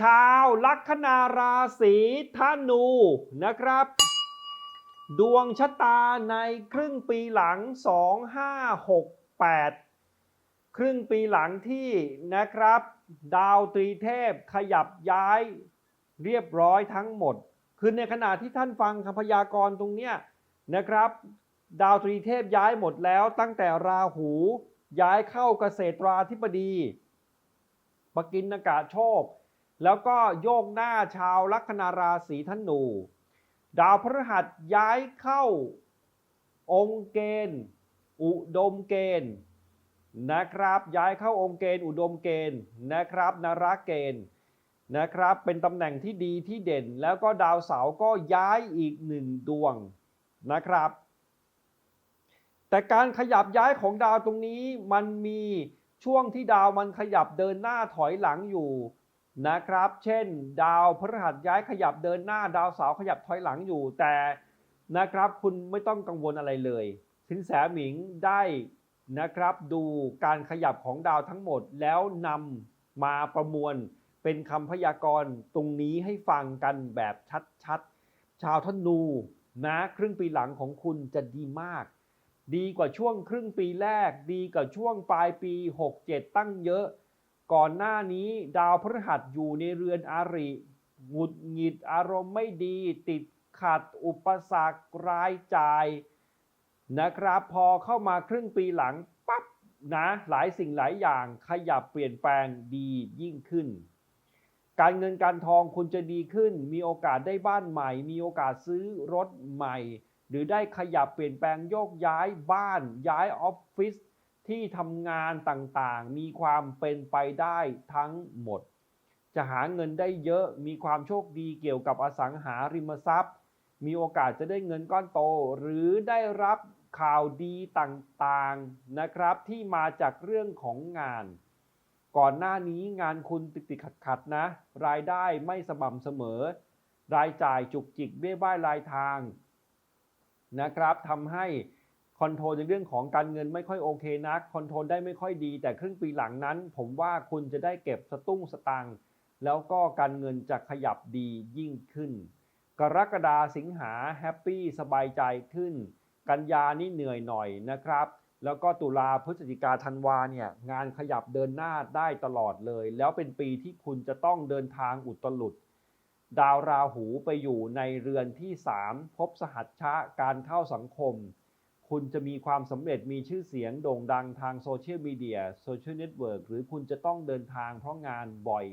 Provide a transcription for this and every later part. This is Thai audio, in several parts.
ชาวลัคนาราศีธนูนะครับ ดวงชะตาในครึ่งปีหลัง 2568 ครึ่งปีหลังที่นะครับ ดาวตรีเทพขยับย้ายเรียบร้อยทั้งหมด คือในขณะที่ท่านฟังคำพยากรณ์ตรงเนี้ยนะครับ ดาวตรีเทพย้ายหมดแล้วตั้งแต่ราหูย้ายเข้าเกษตราธิบดีปกินนากาโชค แล้วก็โยกหน้าชาวลัคนาราศีธนู ดาวพฤหัสย้ายเข้า องค์เกณฑ์ อุดมเกณฑ์นะครับย้ายเข้าองค์เกณฑ์อุดมเกณฑ์นะครับนาราเกณฑ์นะครับเป็นตำแหน่งที่ดีที่เด่น แล้วก็ดาวเสาร์ก็ย้ายอีกหนึ่งดวงนะครับ แต่การขยับย้ายของดาวตรงนี้มันมีช่วงที่ดาวมันขยับเดินหน้าถอยหลังอยู่ นะครับ เช่น ดาวพฤหัสย้ายขยับเดินหน้าดาวเสาร์ขยับถอยหลังอยู่ แต่นะครับคุณไม่ต้องกังวลอะไรเลย สินแสหมิงได้นะครับดูการขยับของดาวทั้งหมดแล้วนำมาประมวลเป็นคำพยากรณ์ตรงนี้ให้ฟังกันแบบชัดๆ ชาวธนูนะครึ่งปีหลังของคุณจะดีมาก ดีกว่าช่วงครึ่งปีแรก ดีกว่าช่วงปลายปี 67 ตั้งเยอะ ก่อนหน้านี้ดาวพฤหัสอยู่ในเรือนอาริหงุดหงิดอารมณ์ไม่ดี ติดขัดอุปสรรครายจ่ายนะครับ พอเข้ามาครึ่งปีหลังปั๊บนะหลายสิ่งหลายอย่างขยับเปลี่ยนแปลงดียิ่งขึ้น การเงินการทองคุณจะดีขึ้น มีโอกาสได้บ้านใหม่ มีโอกาสซื้อรถใหม่ หรือได้ขยับเปลี่ยนแปลงโยกย้ายบ้านย้ายออฟฟิศ ที่ทำงานต่างๆ มีความเป็นไปได้ทั้งหมด จะหาเงินได้เยอะมีความโชคดีเกี่ยวกับอสังหาริมทรัพย์ มีโอกาสจะได้เงินก้อนโต หรือได้รับข่าวดีต่างๆนะครับ ที่มาจากเรื่องของงาน ก่อนหน้านี้งานคุณติดติดขัดๆนะ รายได้ไม่สม่ำเสมอ รายจ่ายจุกจิกเบี้ยบ้ายรายทางนะครับทำให้ คอนโทรลในเรื่องของการเงินไม่ค่อยโอเคนักคอนโทรลได้ไม่ค่อยดี แต่ครึ่งปีหลังนั้น ผมว่าคุณจะได้เก็บสตุ้งสตังค์แล้วก็การเงินจะขยับดียิ่งขึ้น กรกฎาสิงหาแฮปปี้สบายใจขึ้น กันยานี่เหนื่อยหน่อยนะครับ แล้วก็ตุลาพฤศจิกาธันวาเนี่ยงานขยับเดินหน้าได้ตลอดเลย แล้วเป็นปีที่คุณจะต้องเดินทางอุตลุดดาวราหูไปอยู่ในเรือนที่ 3 พบสหัชชะการเข้าสังคม คุณจะมีความสำเร็จมีชื่อเสียงโด่งดังทางโซเชียลมีเดียโซเชียลเน็ตเวิร์กหรือคุณจะต้องเดินทางเพราะงานบ่อย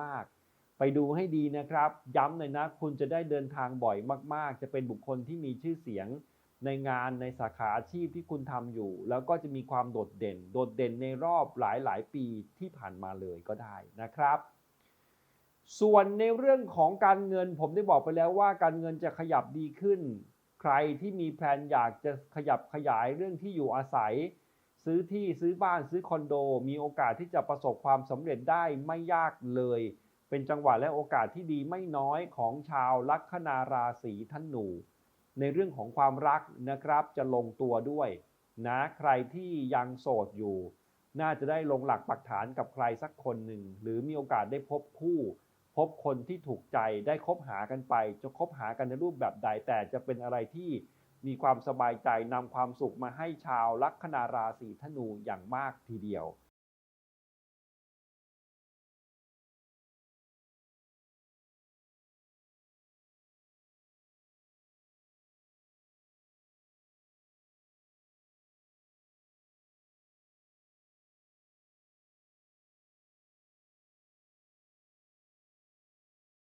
มาก ๆ ไปดูให้ดีนะครับ ย้ำเลยนะ คุณจะได้เดินทางบ่อยมาก ๆ จะเป็นบุคคลที่มีชื่อเสียงในงานในสาขาอาชีพที่คุณทำอยู่ แล้วก็จะมีความโดดเด่น โดดเด่นในรอบหลายๆปีที่ผ่านมาเลยก็ได้นะครับ ส่วนในเรื่องของการเงินผมได้บอกไปแล้วว่าการเงินจะขยับดีขึ้น ใครที่มีแพลนอยากจะขยับขยายเรื่องที่อยู่อาศัย ซื้อที่ซื้อบ้านซื้อคอนโด มีโอกาสที่จะประสบความสำเร็จได้ไม่ยากเลย เป็นจังหวะและโอกาสที่ดีไม่น้อยของชาวลัคนาราศีธนูในเรื่องของความรักนะครับจะลงตัวด้วยนะใครที่ยังโสดอยู่ น่าจะได้ลงหลักปักฐานกับใครสักคนหนึ่ง หรือมีโอกาสได้พบคู่ พบคนที่ถูกใจได้คบหากันไป จะคบหากันในรูปแบบใด แต่จะเป็นอะไรที่มีความสบายใจนำความสุขมาให้ชาวลัคนาราศีธนูอย่างมากทีเดียว